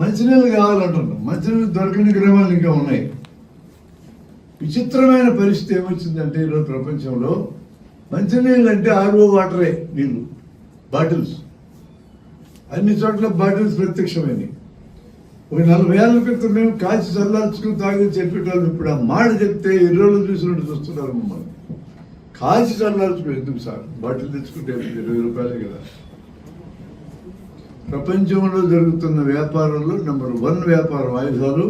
మంచినీళ్ళు కావాలంటున్నాం. మంచినీళ్ళు దొరకని గ్రామాలు ఇంకా ఉన్నాయి. విచిత్రమైన పరిస్థితి ఏమొచ్చిందంటే ఈరోజు ప్రపంచంలో మంచినీళ్ళు అంటే ఆర్ఓ వాటరే నీళ్ళు బాటిల్స్. అన్ని చోట్ల బాటిల్స్ ప్రత్యక్షమైనవి ఒక నలభై ఏళ్ళ క్రితం మేము కాల్చి చల్లార్చుకుని తాగి చెప్పేటోళ్ళు ఇప్పుడు ఆ మాట చెప్తే ఇరవై చూసినట్టు చూస్తున్నారు మమ్మల్ని. కాల్చి చల్లార్చుకుని ఎందుకు సార్? బాటిల్ తెచ్చుకుంటే ఇరవై రూపాయలే కదా. ప్రపంచంలో జరుగుతున్న వ్యాపారంలో నంబర్ వన్ వ్యాపారం ఆయుధాలు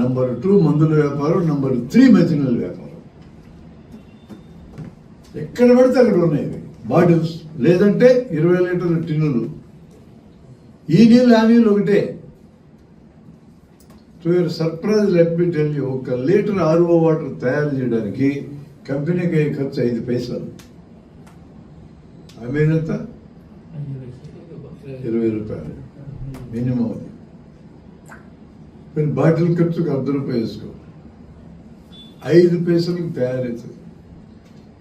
నంబర్ టూ మందుల వ్యాపారం నంబర్ త్రీ మెథినల్ వ్యాపారం. ఎక్కడ పడితే అక్కడ ఉన్నాయి బాటిల్స్ లేదంటే ఇరవై లీటర్ల టిన్నులు. ఈ నీళ్ళు ఆ నీళ్ళు ఒకటే. To your surprise let me tell you ఒక లీటర్ ఆర్ఓ వాటర్ తయారు చేయడానికి కంపెనీకి అయ్యే ఖర్చు ఐదు పైసలు. అమీన్ ఇరవై రూపాయలు. మినిమం అది. మీరు బాటిల్ ఖర్చుకు అర్ధ రూపాయలు వేసుకో. ఐదు పైసలకు తయారవుతుంది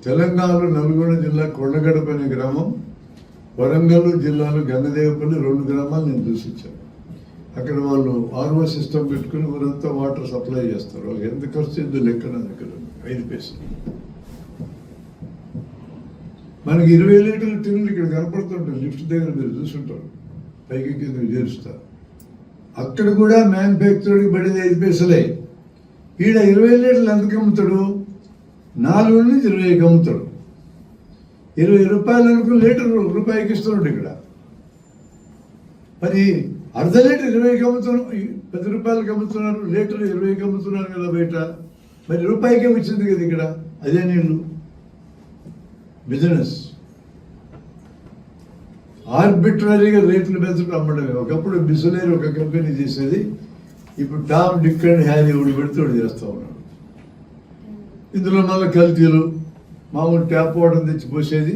తెలంగాణలో నల్గొండ జిల్లా కొండగడప అనే గ్రామం వరంగల్ జిల్లాలో గంగదేవపల్లి రెండు గ్రామాలు నేను దూషించాను. అక్కడ వాళ్ళు ఆర్వో సిస్టమ్ పెట్టుకుని ఊరంతా వాటర్ సప్లై చేస్తారు. వాళ్ళకి ఎంత ఖర్చు అయిందో లెక్కన దగ్గర ఐదు పైసలు. మనకి ఇరవై లీటర్ల టిన్నులు ఇక్కడ కనపడుతుంటారు లిఫ్ట్ దగ్గర మీరు చూసుంటారు పైకి కింద చేరుస్తారు అక్కడ కూడా మ్యానుఫ్యాక్చరింగ్ పడేది ఐదు పైసలే. ఈడ ఇరవై లీటర్లు ఎందుకు అమ్ముతాడు నాలుగు నుంచి ఇరవైకి అమ్ముతాడు ఇరవై రూపాయలు అనుకుని లీటర్ రూపాయికి ఇస్తున్నాడు ఇక్కడ. మరి అర్ధ లీటర్ ఇరవైకి అమ్ముతున్నాం పది రూపాయలకి అమ్ముతున్నారు లీటర్ ఇరవైకి అమ్ముతున్నారు కదా బయట. మరి రూపాయికే వచ్చింది కదా ఇక్కడ? అదే నీళ్ళు బిజినెస్. ఆర్బిట్రరీగా రేట్లు పెంచడం అమ్మడమే. ఒకప్పుడు బిసులేరు ఒక కంపెనీ చేసేది ఇప్పుడు టామ్ డిక్ అండ్ హ్యారీ ఒకటి పెడుతూ చేస్తూ ఉన్నాడు ఇందులో మళ్ళీ కల్తీలు మామూలు ట్యాప్ వాటర్ తెచ్చి పోసేది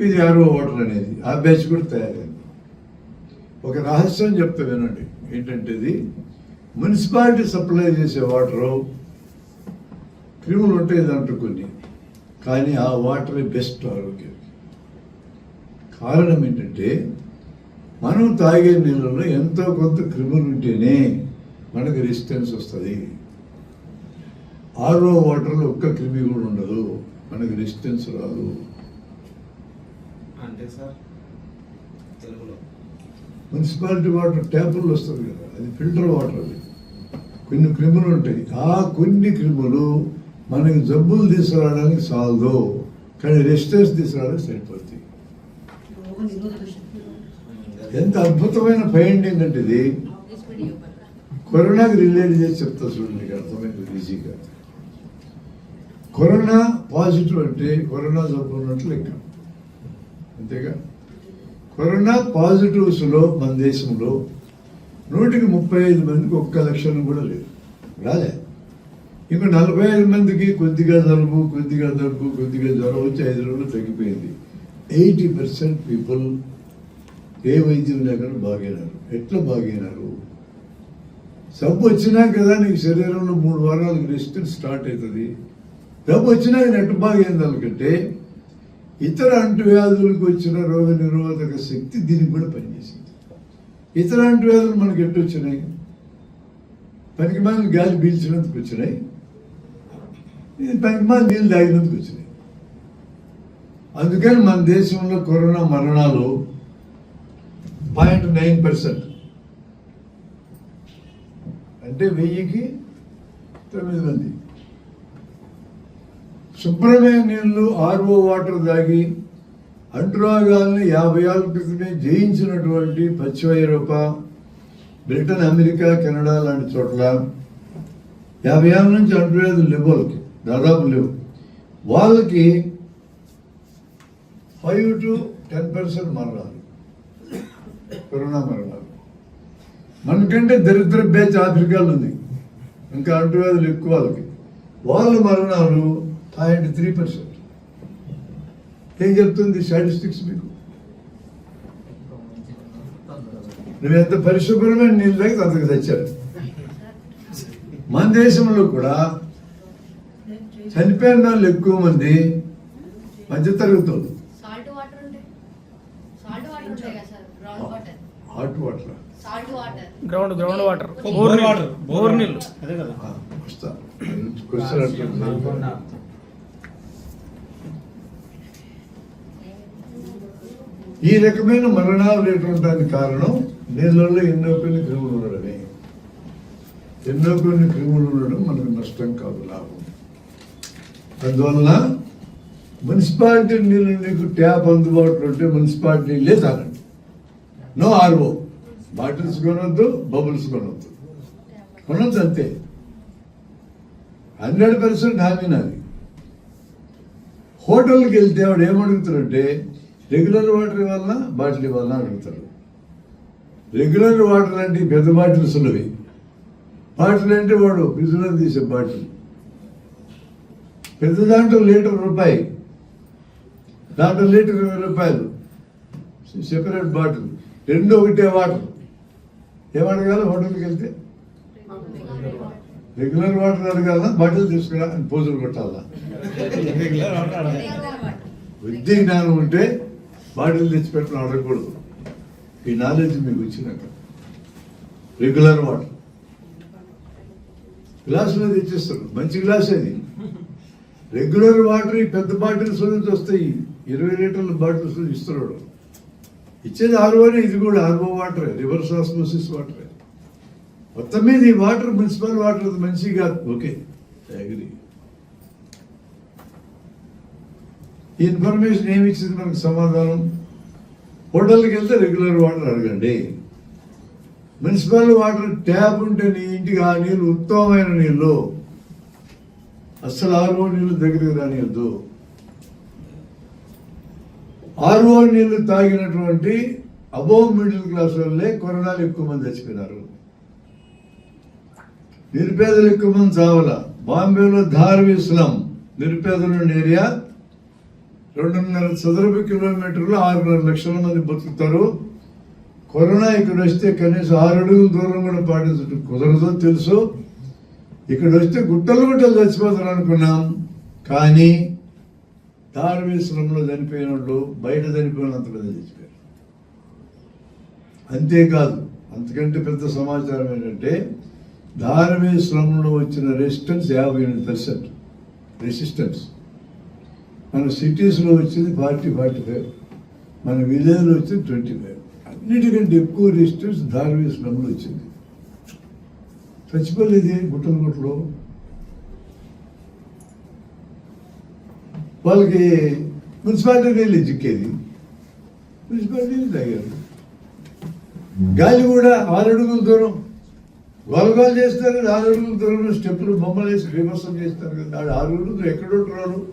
ఇది ఆరో వాటర్ అనేది. ఆ బ్యాచ్ కూడా తయారైంది. ఒక రహస్యం చెప్తా వినండి. ఏంటంటే ఇది మున్సిపాలిటీ సప్లై చేసే వాటరు క్రిములు ఉంటాయి దాంట్లో కొన్ని. కానీ ఆ వాటరే బెస్ట్ ఆరోగ్యం. కారణం ఏంటంటే మనం తాగే నీళ్ళలో ఎంతో కొంత క్రిములు ఉంటేనే మనకు రెసిస్టెన్స్ వస్తుంది. ఆరో వాటర్లో ఒక్క క్రిమి కూడా ఉండదు. మనకు రెసిస్టెన్స్ రాదు. అంటే సార్. తెలుగులో. మున్సిపాలిటీ వాటర్ ట్యాపుల్లో వస్తుంది కదా. అది ఫిల్టర్ వాటర్ అది. కొన్ని క్రిములు ఉంటాయి ఆ కొన్ని క్రిములు మనకి జబ్బులు తీసుకురావడానికి సాల్దు కానీ రెస్టర్స్ తీసుకురావడానికి సరిపోతుంది ఎంత అద్భుతమైన పెయింటింగ్ అంటే ఇది. కరోనాకి రిలేట్ చేసి చెప్తా చూడండి మీకు అర్థమైంది ఈజీగా కరోనా పాజిటివ్ అంటే కరోనా జబ్బు ఉన్నట్లు లెక్క. అంతేగా? కరోనా పాజిటివ్స్లో మన దేశంలో నూటికి ముప్పై ఐదు మందికి ఒక్క లక్షణం కూడా లేదు. రాలే. ఇంకో నలభై ఐదు మందికి కొద్దిగా జలుబు కొద్దిగా జలుబు కొద్దిగా జ్వరం వచ్చి ఐదు రోజులు తగ్గిపోయింది. ఎయిటీ పర్సెంట్ పీపుల్ ఏ వైద్యం లేకుండా బాగైనారు. ఎట్లా బాగైనారు? సబ్బు వచ్చినాక కదా నీకు శరీరంలో మూడు వారాలకు రెస్ట్ స్టార్ట్ అవుతుంది. డబ్బు వచ్చినా నెట్ బాగైంది వాళ్ళకంటే ఇతర అంటువ్యాధులకు వచ్చిన రోగ నిరోధక శక్తి దీనికి కూడా పనిచేసింది. ఇతర అంటువ్యాధులు మనకి ఎట్టు వచ్చినాయి? పనికి మనం గాలి పీల్చినందుకు వచ్చినాయి. ఇది మంది నీళ్ళు తాగినందుకు వచ్చినాయి. అందుకని మన దేశంలో కరోనా మరణాలు పాయింట్ నైన్ పర్సెంట్. అంటే వెయ్యికి తొమ్మిది మంది. శుభ్రమైన నీళ్ళు ఆర్ఓ వాటర్ తాగి అంటురోగాల్ని యాభై ఏళ్ళ క్రితమే జయించినటువంటి పశ్చిమ ఐరోపా బ్రిటన్ అమెరికా కెనడా లాంటి చోట్ల యాభై ఏళ్ళ నుంచి అంటువ్యాధులు లేవు దాదాపు లేవు. వాళ్ళకి ఫైవ్ టు టెన్ పర్సెంట్ మరణాలు. కరోనా మరణాలు. మనకంటే దరిద్ర బ్యాచ్ ఆఫ్రికాలో ఉంది. ఇంకా అంటువ్యాధులు ఎక్కువ వాళ్ళకి. వాళ్ళ మరణాలు పాయింట్ త్రీ పర్సెంట్ ఏం చెప్తుంది స్టాటిస్టిక్స్ మీకు? నువ్వు ఎంత పరిశుభ్రమైన నీళ్ళు అంతకు తెచ్చారు మన దేశంలో కూడా చనిపోయిన వాళ్ళు ఎక్కువ మంది మధ్య తరగతులు సాల్ట్ వాటర్ ఉంటాయి సాల్ట్ వాటర్ ఉంటాయి కదా sir ground water. Hot water. Ground ground water. Bore water bore నీళ్ళు. అదే కదా. వస్తా. క్వశ్చన్ అట్లా ఈ రకమైన మరణాలు లేటువంటి కారణం నీళ్ళల్లో ఎన్నో కొన్ని క్రిములు ఉండడమే. ఎన్నో కొన్ని క్రిములు ఉండడం మనకు నష్టం కాదు లాభం. అందువల్ల మున్సిపాలిటీ నీళ్ళు నీకు ట్యాప్ అందుబాటులో ఉంటే మున్సిపాలిటీ నీళ్ళే తాగండి. నో ఆర్ఓ బాటిల్స్ కొనొద్దు బబుల్స్ కొనొద్దు. కొనొద్దు అంతే. హండ్రెడ్ పర్సెంట్ హామీ నాది. హోటల్కి వెళ్తే వాడు ఏమడుగుతారంటే రెగ్యులర్ వాటర్ వల్ల బాటిల్ వల్ల అడుగుతారు రెగ్యులర్ వాటర్ అంటే పెద్ద బాటిల్స్ ఉన్నవి. బాటిల్ అంటే వాడు ఫ్రిడ్జ్లో తీసే బాటిల్ పెద్ద దాంట్లో లీటర్ రూపాయి. దాంట్లో లీటర్ ఇరవై రూపాయలు. Separate bottle. రెండు ఒకటే వాటర్. ఏమడగాలి? హోటల్కి వెళ్తే? రెగ్యులర్ వాటర్ అడగాల? బాటిల్ తీసుకురా అని పోజులు కొట్టాలా? విద్య జ్ఞానం ఉంటే బాటిల్ తెచ్చిపెట్టడం అడగకూడదు. ఈ నాలెడ్జ్ మీకు వచ్చినాక రెగ్యులర్ వాటర్ గ్లాసులో తెచ్చిస్తారు. మంచి గ్లాస్ అది. రెగ్యులర్ వాటర్ ఈ పెద్ద బాటిల్స్ నుంచి వస్తాయి. ఇరవై లీటర్ల బాటిల్స్ నుంచి ఇస్తున్నాడు. ఇచ్చేది ఆర్వోనే ఇది కూడా ఆర్వో వాటరే రివర్స్ ఆస్మోసిస్ వాటరే. మొత్తం మీద ఈ వాటర్ మున్సిపల్ వాటర్ మంచి మంచిది కాదు. Okay agree. ఈ ఇన్ఫర్మేషన్ ఏమి ఇచ్చింది మనకు సమాధానం? హోటల్కి వెళ్తే రెగ్యులర్ వాటర్ అడగండి. మున్సిపల్ వాటర్ ట్యాప్ ఉంటే నీ ఇంటికి ఆ నీళ్ళు ఉత్తమమైన నీళ్ళు. అస్సలు ఆర్ఓ నీళ్ళు దగ్గరికి రానియద్దు. ఆర్ఓ నీళ్ళు తాగినటువంటి అబోవ్ మిడిల్ క్లాస్ వాళ్ళే కొరణాలు ఎక్కువ మంది చచ్చిపోయినారు. నిరుపేదలు ఎక్కువ మంది చావల. బాంబేలో ధార్వి స్లమ్ నిరుపేదలు ఏరియా రెండున్నర చదరపు కిలోమీటర్లు ఆరున్నర లక్షల మంది బతుకుతారు. కరోనా ఇక్కడ వస్తే కనీసం ఆరు అడుగుల దూరం కూడా పాటించడం కుదరదో తెలుసు. ఇక్కడ వస్తే గుట్టలు గుట్టలు చచ్చిపోతారు అనుకున్నాం. కానీ ధార్మీశ్వరంలో చనిపోయిన వాళ్ళు బయట చనిపోయినంత మంది చచ్చిపోయారు. అంతేకాదు అంతకంటే పెద్ద సమాచారం ఏంటంటే ధార్మీశ్వరంలో వచ్చిన రెసిస్టెన్స్ యాభై ఎనిమిది పర్సెంట్ రెసిస్టెన్స్ మన సిటీస్లో వచ్చింది ఫార్టీ ఫార్టీ ఫైవ్. మన విలేజ్లో వచ్చింది ట్వంటీ ఫైవ్. అన్నిటికంటే ఎక్కువ రెసిస్టెన్స్ ధార్మీశ్వరంలో వచ్చింది. చచ్చిపోలేదు గుట్టలు గుట్టలు. వాళ్ళకి మున్సిపాలిటీ నీళ్ళు చిక్కేది. మున్సిపాలిటీ నీళ్ళు తాగారు. గాలి కూడా ఆరు అడుగుల దూరం. గొలగోలు చేస్తారు కదా ఆరు అడుగుల దూరంలో స్టెప్పులు బొమ్మలు వేసి రివర్సం చేస్తారు కదా. ఆడు ఆరు అడుగులు ఎక్కడ ఉంటున్నారు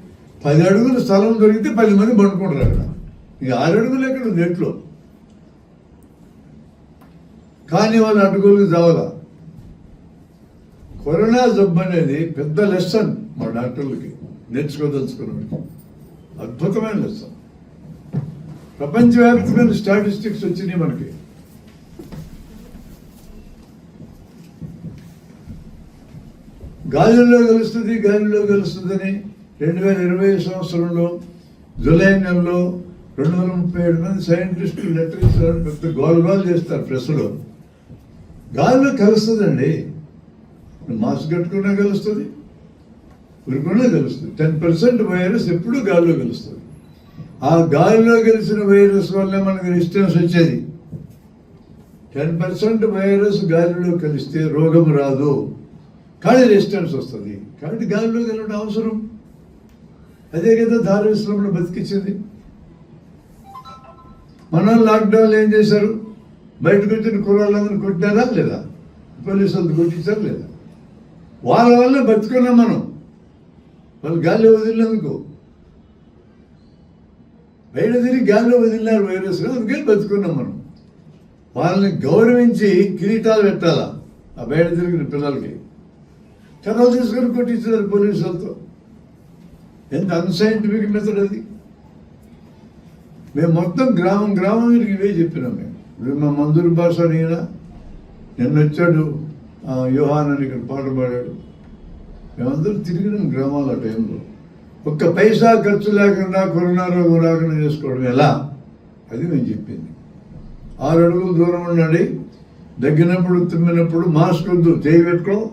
పది అడుగుల స్థలం దొరికితే పది మంది పండుకుంటారు అక్కడ. ఇక ఆరు అడుగులు ఎక్కడ? ఉంది నెట్లో. కానీ వాళ్ళు అడుగులకు చావాలా కరోనా జబ్బు అనేది పెద్ద లెసన్ మా డాక్టర్లకి నేర్చుకోదలుచుకున్నాడు అద్భుతమైన లెసన్. ప్రపంచవ్యాప్తమైన స్టాటిస్టిక్స్ వచ్చినాయి మనకి. గాలిలో కలుస్తుంది గాలిలో కలుస్తుందని రెండు వేల ఇరవై సంవత్సరంలో జూలై నెలలో రెండు వందల ముప్పై ఏడు మంది సైంటిస్టులు లెటర్ ఇస్తారు పెద్ద గోలు చేస్తారు ప్రెస్లో. గాలిలో కలుస్తుందండి. మాస్క్ కట్టుకున్నా కలుస్తుంది ఊరుకున్నా కలుస్తుంది టెన్ పర్సెంట్ వైరస్ ఎప్పుడు గాలిలో కలుస్తుంది ఆ గాలిలో కలిసిన వైరస్ వల్ల మనకు రెసిస్టెన్స్ వచ్చేది. టెన్ పర్సెంట్ వైరస్ గాలిలో కలిస్తే రోగం రాదు. కానీ రెసిస్టెన్స్ వస్తుంది. కాబట్టి గాలిలో కలవడం అవసరం. అదే కదా దారిశ్రమంలో బతికించింది మన లాక్డౌన్లో ఏం చేశారు? బయటకు వచ్చిన కుర్రాళ్ళందరూ కొట్టినారా లేదా? పోలీసు వాళ్ళు కొట్టించారు లేదా? వాళ్ళ వల్ల బతుకున్నాం మనం. వాళ్ళు గాల్లో వదిలినందుకు. బయట తిరిగి గాల్లో వదిలినారు వైరస్ అందుకే బతుకున్నాం మనం. వాళ్ళని గౌరవించి కిరీటాలు పెట్టాలా? ఆ బయట తిరిగిన పిల్లలకి. కథలు తీసుకొని కొట్టించారు పోలీసులతో ఎంత అన్సైంటిఫిక్ మెథడ్ అది? మేము మొత్తం గ్రామం గ్రామం ఇవే చెప్పినాం మేము. మా మందూరు భాష నిన్న వచ్చాడు యోహాన్ అని ఇక్కడ పాట పాడాడు. మేమందరూ తిరిగినాం గ్రామాల ఆ టైంలో. ఒక్క పైసా ఖర్చు లేకుండా కరోనా రోగం రాకుండా చేసుకోవడం ఎలా? అది నేను చెప్పింది. ఆరు అడుగుల దూరం ఉండండి. దగ్గినప్పుడు తుమ్మినప్పుడు మాస్క్ వద్దు. చేయి పెట్టుకో.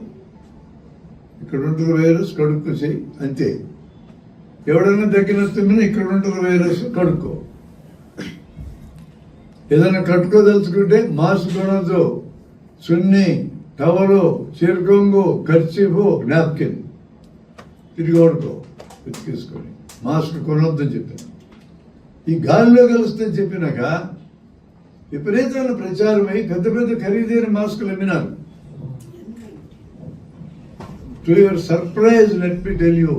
ఇక్కడ ఉంటుంది వైరస్ కడుక్కో చేయి. అంతే. ఎవడైనా దగ్గర తుమ్మినా ఇక్కడ ఉంటుంది వైరస్ కడుక్కో. ఏదైనా కట్టుకోదలుచుకుంటే మాస్క్ కొనద్దు. సున్ని టవలు చీరకొంగు ఖర్చీఫు నాప్కిన్. తిరిగి వాడుకో వెతికేసుకొని. మాస్క్ కొనొద్దని చెప్పాను ఈ గాలిలో కలిస్తే చెప్పినాక విపరీతమైన ప్రచారమై పెద్ద పెద్ద ఖరీదైన మాస్కులు అమ్మినారు. To your surprise let me tell you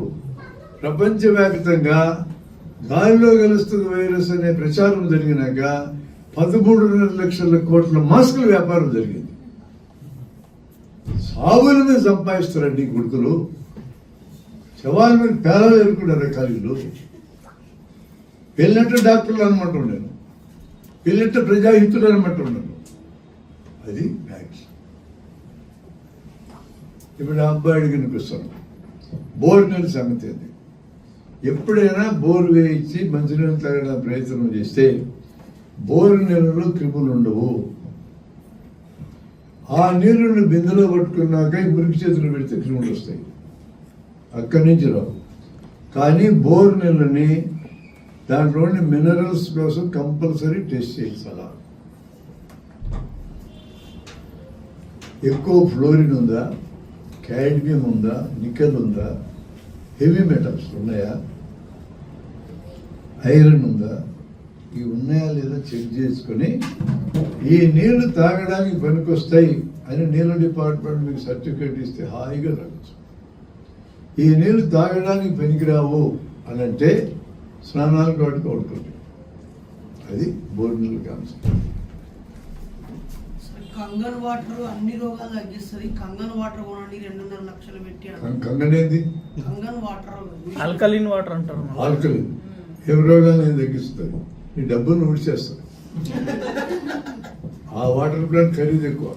ప్రపంచవ్యాప్తంగా గాలిలో కలుస్తుంది వైరస్ అనే ప్రచారం జరిగినాక పదమూడున్నర లక్షల కోట్ల మాస్కుల వ్యాపారం జరిగింది. సాగుల మీద సంపాదిస్తారండి ఈ గుడుకులు శవాల మీద పేలాలు ఎరుకున్నారు ఖాళీలు డాక్టర్లు అనమాట నేను వెళ్ళినట్టు ప్రజాహితులు అనమాట ఉన్నాను అది ఫ్యాక్ట్స్ ఇప్పుడు ఆ అబ్బాయి అడిగినకి వస్తాను బోర్ నీళ్ళ సంగతి అది. ఎప్పుడైనా బోర్ వేయించి మంచినీళ్ళు తాగడానికి ప్రయత్నం చేస్తే బోరు నీళ్ళలో క్రిములు ఉండవు. ఆ నీళ్ళను బిందెలో పట్టుకున్నాక మురికి చేతులు పెడితే క్రిములు వస్తాయి. అక్కడి నుంచి రావు. కానీ బోర్ నీళ్ళని దాంట్లోని మినరల్స్ కోసం కంపల్సరీ టెస్ట్ చేయించాలా? ఎక్కువ ఫ్లోరిన్ ఉందా? క్యాడ్మియం ఉందా? నికెల్ ఉందా? హెవీ మెటల్స్ ఉన్నాయా? ఐరన్ ఉందా? ఇవి ఉన్నాయా లేదా చెక్ చేసుకొని ఈ నీళ్ళు తాగడానికి పనికొస్తాయి అని నీళ్ళ డిపార్ట్మెంట్ మీకు సర్టిఫికేట్ ఇస్తే హాయిగా తాగచ్చు. ఈ నీళ్ళు తాగడానికి పనికిరావు అని అంటే స్నానాలకు వాటికి వాడుకోండి అది బోర్ నీళ్ళు కాన్సెప్ట్ కంగన్ వాటర్ అన్ని రోగాలు తగ్గిస్తుంది. కంగన్ వాటర్ కొనండి రెండున్నర లక్షలు పెట్టి అన్నారు. కంగనేది కంగన్ వాటర్. ఆల్కలిన్ వాటర్ అంటారు. ఆల్కలిన్. ఏం రోగాలను తగ్గిస్తుంది ఈ డబ్బులు ఊడ్చేస్తుంది ఆ వాటర్ ప్లాంట్ ఖరీదు ఎక్కువ.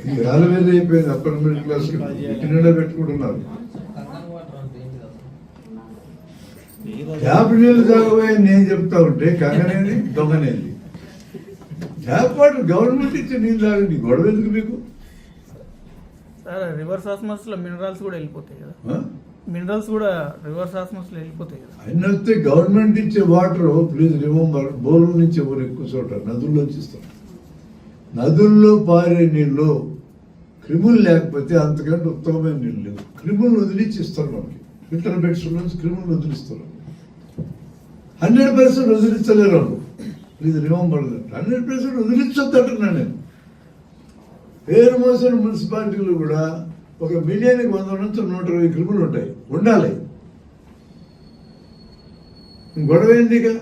ఇది రాలవేది అయిపోయింది అప్పర్ మిడిల్ క్లాస్ ఇంటి పెట్టుకుంటున్నారు. ట్యాప్ నీళ్ళు తాగబోయే నేను చెప్తా ఉంటే కంగనేది దొంగనేది. ట్యాప్ వాటర్ గవర్నమెంట్ ఇచ్చే నీళ్ళు తాగండి గొడవ ఎందుకు మీకు? సార్ రివర్స్ ఆస్మస్లో మినరల్స్ కూడా వెళ్ళిపోతాయి కదా? మినరల్స్ కూడా రివర్స్ ఆస్మస్ వెళ్ళిపోతాయి కదా. ఆయన వస్తే గవర్నమెంట్ ఇచ్చే వాటర్ ప్లీజ్ రిమెంబర్ బోర్ల నుంచి ఎవరు ఎక్కువ చోట నదుల్లో ఇస్తారు నదుల్లో పారే నీళ్ళు క్రిములు లేకపోతే అంతకంటే ఉత్తమమైన నీళ్ళు లేవు. క్రిములు వదిలిచ్చి ఇస్తారు మనకి. ఫిల్టర్ బెడ్స్ నుంచి క్రిములు వదిలిస్తారు. హండ్రెడ్ పర్సెంట్ వదిలించలేరు వాళ్ళు. ప్లీజ్ రిమెంబర్ హండ్రెడ్ పర్సెంట్ వదిలించొద్దు అంటున్నాను నేను. పేరు మోసిన మున్సిపాలిటీలు కూడా ఒక మిలియన్కి వంద నుంచి నూట ఇరవై క్రిములు ఉంటాయి. ఉండాలి. గొడవ ఏందిగా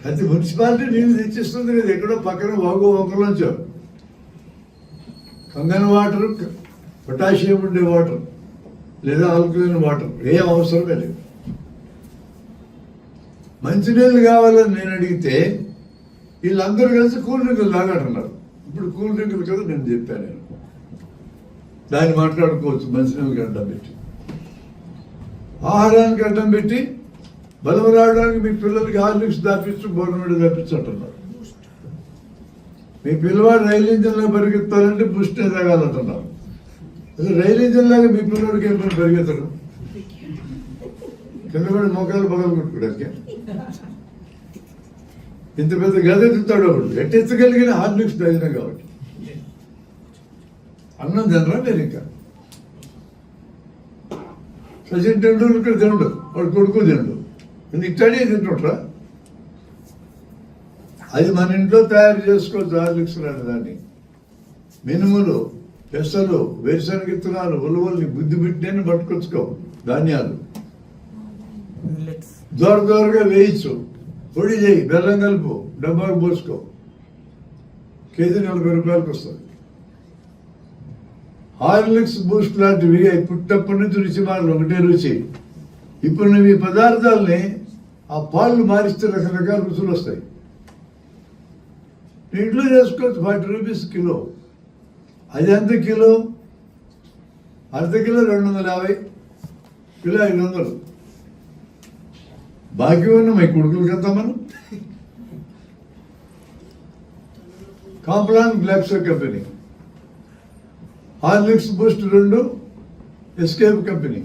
ప్రతి మున్సిపాలిటీ నీళ్ళు తెచ్చిస్తుంది కదా ఎక్కడో పక్కన వాగు వంకలోంచో కంగన్ వాటర్ పొటాషియం ఉండే వాటర్ లేదా ఆల్కలైన్ వాటర్ ఏ అవసరమే లేదు. మంచినీళ్ళు కావాలని నేను అడిగితే వీళ్ళందరూ కలిసి కూల్ డ్రింకులు తాగంటున్నారు ఇప్పుడు కూల్ డ్రింకులు కదా నేను చెప్పాను. నేను దాన్ని మాట్లాడుకోవచ్చు మంచినీళ్ళకి అడ్డం పెట్టి. ఆహారానికి అడ్డం పెట్టి బలం రావడానికి మీ పిల్లలకి హార్లిక్స్ దాపించు గవర్నమెంట్ దాపించు అంటున్నారు మీ పిల్లవాడు రైలు ఇంజన్లో పరిగెత్తాలంటే బుష్నే తాగాలంటున్నారు. అసలు రైలు ఇంజన్లాగా మీ పిల్లవాడికి ఏం పని పరిగెత్తడం? కింద కూడా మొక్కలు పగలు కొట్టుకోవడానికి. ఇంత పెద్ద గది ఎత్తుతాడు వాడు ఎట్టెత్తగలిగిన హార్లిక్స్ తాగినా కాబట్టి. అన్నం తినరా మీరు ఇంకా? సచిన్ టెండూల్కర్ తినడు వాడు కొడుకు తినడు. ఎందుకు ఇట్టాడే తింటుంట్రా అది మన ఇంట్లో తయారు చేసుకోవచ్చు హార్లిక్స్ లాంటి దాన్ని. మినుములు పెసలు వేరుశనగ విత్తనాలు ఉలవల్ని బుద్ధి బిడ్డని పట్టుకొచ్చుకో ధాన్యాలు. మిల్లెట్స్ దోర దోరగా వేయించు. పొడి చేయి బెల్లం కలుపు డబ్బాకు పోసుకో. కేజీ నలభై రూపాయలకు వస్తుంది హార్లిక్స్ బూస్ట్ లాంటివి అవి పుట్టప్పటి నుంచి రుచి మారలు ఒకటే రుచి. ఇప్పుడు నువ్వు ఈ పదార్థాలని ఆ పాలు మారిస్తే రకరకాల రుచులు వస్తాయి. ఇంట్లో చేసుకోవచ్చు. Forty rupees kilo. అది ఎంత కిలో? అర్ధ కిలో రెండు వందల యాభై. కిలో ఐదు వందలు. బాకీ ఉన్న మీ కొడుకులు కదా మనం Complan Glaxo company. Horlicks Boost రెండు ఎస్కేప్ కంపెనీ.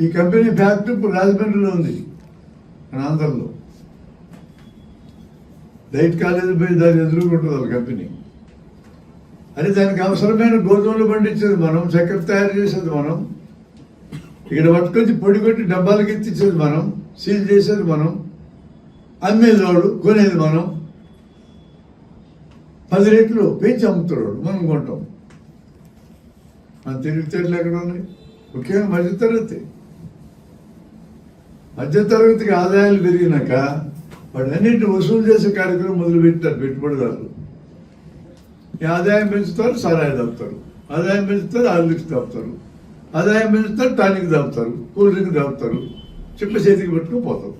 ఈ కంపెనీ ఫ్యాక్టరీ ఇప్పుడు రాజమండ్రిలో ఉంది మన ఆంధ్రలో. లైట్ కాలేజీ పోయి దాన్ని ఎదుర్కొంటుంది వాళ్ళ కంపెనీ. అని దానికి అవసరమైన గోధుమలు పండించేది మనం చక్కెర తయారు చేసేది మనం ఇక్కడ పట్టుకొచ్చి పొడి కొట్టి డబ్బాలకి ఎత్తిచ్చేది మనం సీల్ చేసేది మనం అమ్మేది వాడు కొనేది మనం. పది రెట్లు పెంచి అమ్ముతున్నాడు. మనం కొంటాం. మన తెలివితేటలు ఎక్కడ ఉన్నాయి? ముఖ్యంగా మధ్యతరగతి. మధ్యతరగతికి ఆదాయాలు పెరిగినాక వాడు వసూలు చేసే కార్యక్రమం మొదలుపెట్టారు పెట్టుబడిదారులు. ఈ ఆదాయం పెంచుతారు సారాయి దాపుతారు. ఆదాయం పెంచుతారు ఆర్లిక్స్ దాపుతారు. ఆదాయం పెంచుతారు టానిక్ దాపుతారు కూల్ డ్రింక్ దాపుతారు చిప్ప చేతికి పెట్టుకుని పోతారు.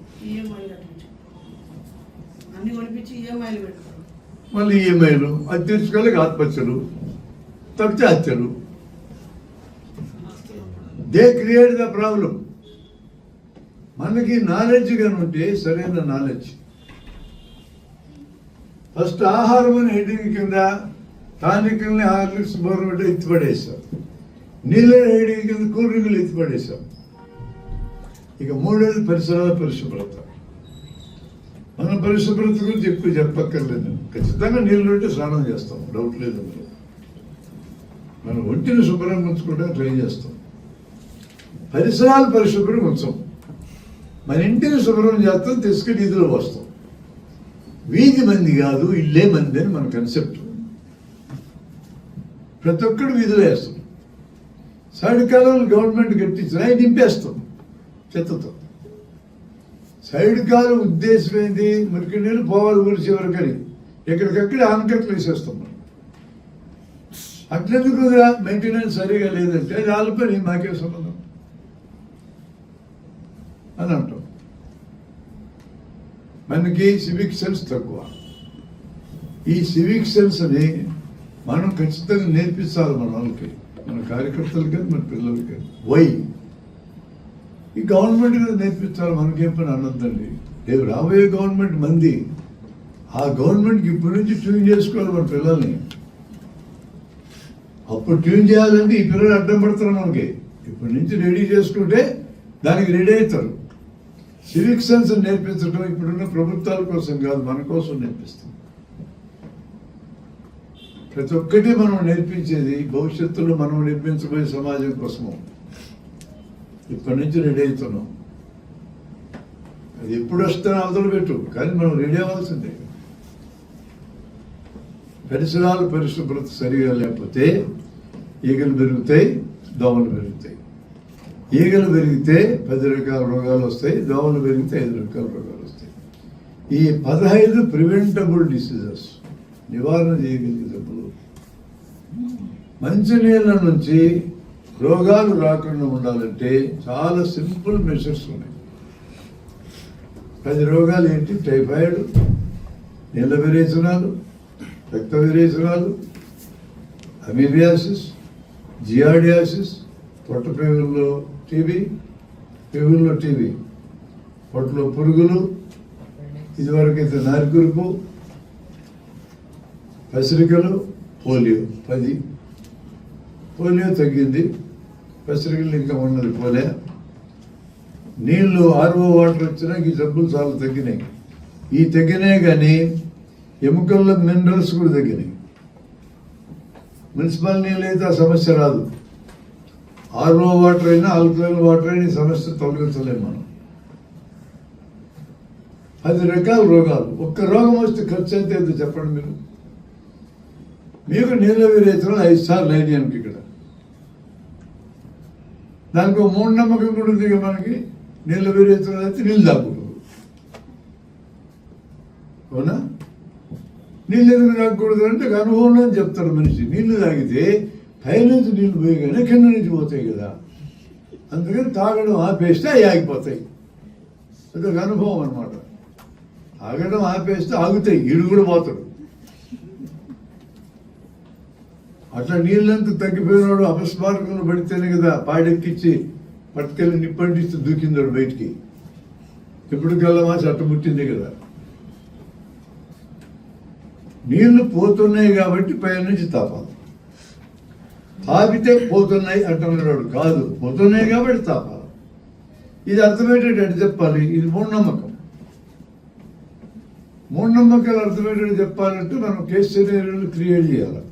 మళ్ళీ ఈఎంఐలు అది తీర్చుకోలేక ఆత్మహత్యలు తప్పితే హత్యలు. దే క్రియేట్ ద ప్రాబ్లం మనకి నాలెడ్జ్ కానీ ఉంటే సరైన నాలెడ్జ్ ఫస్ట్ ఆహారం అనే హెడ్డింగ్ కింద స్థానికంగా హార్లిక్స్ బోర్నమెంట్ ఎత్తిపడేశాం నీళ్ళ హెడ్డింగ్ కింద కూల్ డ్రింకులు ఎత్తిపడేశాం ఇక మూడేది పరిసరాల పరిశుభ్రత. మన పరిశుభ్రత గురించి ఎక్కువ చెప్పక్కర్లేదు. ఖచ్చితంగా నీళ్ళు ఉంటే స్నానం చేస్తాం. డౌట్ లేదు అందులో. మన ఒంటిని శుభ్రంగా ఉంచుకోవడానికి ట్రై చేస్తాం. పరిసరాలు పరిశుభ్రంగా ఉంచాం మన ఇంటిని శుభ్రం చేస్తాం తీసుకుని ఇదిలో వస్తాం వీధి మంది కాదు ఇల్లే మంది అని మన కన్సెప్ట్ ప్రతి ఒక్కడు వీధిలో వేస్తాం. సైడ్ కాలంలో గవర్నమెంట్ కట్టించిన అవి నింపేస్తాం. చెత్తతో. సైడ్ కాలు ఉద్దేశం ఏంది? మురికి నీళ్ళు పోవాలి ఊరి చివరికని. ఎక్కడికక్కడ ఆనకట్లు వేసేస్తాం మనం. అట్లెందుకు మెయింటెనెన్స్ సరిగా లేదంటే వాళ్ళ పని మాకే సంబంధం. అని అంటాం. మనకి సివిక్ సెన్స్ తక్కువ. ఈ సివిక్ సెన్స్ అని మనం ఖచ్చితంగా నేర్పించాలి మన వాళ్ళకి మన కార్యకర్తలకి మన పిల్లలకి. వై ఈ గవర్నమెంట్ మీద నేర్పించాలి మనకేం పని అనొద్దండి. రేపు రాబోయే గవర్నమెంట్ మంది ఆ గవర్నమెంట్కి ఇప్పటి నుంచి ట్యూన్ చేసుకోవాలి మన పిల్లల్ని. అప్పుడు ట్యూన్ చేయాలంటే ఈ పిల్లలు అడ్డం పడతారు మనకి. ఇప్పటి నుంచి రెడీ చేసుకుంటే దానికి రెడీ అవుతారు. సివిక్ సెన్స్ నేర్పించడం ఇప్పుడున్న ప్రభుత్వాల కోసం కాదు మన కోసం నేర్పిస్తుంది. ప్రతి ఒక్కటి మనం నేర్పించేది భవిష్యత్తులో మనం నిర్మించబోయే సమాజం కోసము. ఇప్పటి నుంచి రెడీ అవుతున్నాం. అది ఎప్పుడు వస్తే అవతల పెట్టు కానీ మనం రెడీ అవ్వాల్సిందే. పరిసరాలు పరిశుభ్రత సరిగా లేకపోతే ఈగలు పెరుగుతాయి దోమలు పెరుగుతాయి. ఈగలు పెరిగితే పది రకాల రోగాలు వస్తాయి దోమలు పెరిగితే ఐదు రకాల రోగాలు వస్తాయి. ఈ పదహైదు ప్రివెంటబుల్ డిసీజెస్ నివారణ చేయగలిగేటప్పుడు మంచినీళ్ళ నుంచి రోగాలు రాకుండా ఉండాలంటే చాలా సింపుల్ మెషర్స్ ఉన్నాయి. పది రోగాలు ఏంటి? టైఫాయిడ్ నీళ్ళ విరేచనాలు రక్త విరేచనాలు అమీబియాసిస్ జియాడియాసిస్ పొట్ట పేగుల్లో టీబీ పేగుల్లో టీబీ. పొట్టలో పురుగులు ఇదివరకైతే నారికురుపు పసిరికలు పోలియో పది. పోలియో తగ్గింది పసిరికలు ఇంకా ఉన్నది పోలే నీళ్ళు ఆర్ఓ వాటర్ వచ్చినా ఈ జబ్బులు చాలా తగ్గినాయి. ఈ తగ్గినాయి కానీ ఎముకల్లో మినరల్స్ కూడా తగ్గినాయి. మున్సిపల్ నీళ్ళు అయితే ఆ సమస్య రాదు. ఆర్ఓ వాటర్ అయినా ఆల్కలైన్ వాటర్ అయినా ఈ సమస్య తొలగించలేము మనం. పది రకాల రోగాలు. ఒక్క రోగం వస్తే ఖర్చు ఎంత అవుతుందో చెప్పండి మీరు. మీకు నీళ్ళ విరేచనలు ఐదు సార్లు అయినాయి ఇక్కడ. దానికి ఒక మూఢనమ్మకం కూడా ఉంది ఇక మనకి. నీళ్ళ విరేచనలు అయితే నీళ్ళు తాగుతుంది. అవునా? నీళ్ళు ఎందుకు తాగకూడదు అంటే అనుభవం అని చెప్తాడు మనిషి. నీళ్ళు తాగితే పైనుంచి నీళ్ళు పోయగానే కింద నుంచి పోతాయి కదా. అందుకని తాగడం ఆపేస్తే అవి ఆగిపోతాయి. అదొక అనుభవం అనమాట తాగడం ఆపేస్తే ఆగుతాయి. ఈడు కూడా పోతాడు. అట్లా నీళ్ళంతా తగ్గిపోయినాడు అపస్మారకంలో పడితేనే కదా పాడెక్కించి పట్టుకెళ్ళి నిప్పంటిస్తూ దూకిందాడు బయటికి. ఇప్పుడు కల్లా మా చట్టం కదా. నీళ్ళు పోతున్నాయి కాబట్టి పై నుంచి తాపాలి. తాపితే పోతున్నాయి అంటున్నాడు. కాదు పోతున్నాయి కాబట్టి తాపాలి. ఇది అర్థమయ్యేటట్టు చెప్పాలి. ఇది మూఢనమ్మకం. మూఢనమ్మకాలు అర్థమయ్యేటట్టు చెప్పాలంటే మనం కేసు క్రియేట్ చేయాలి.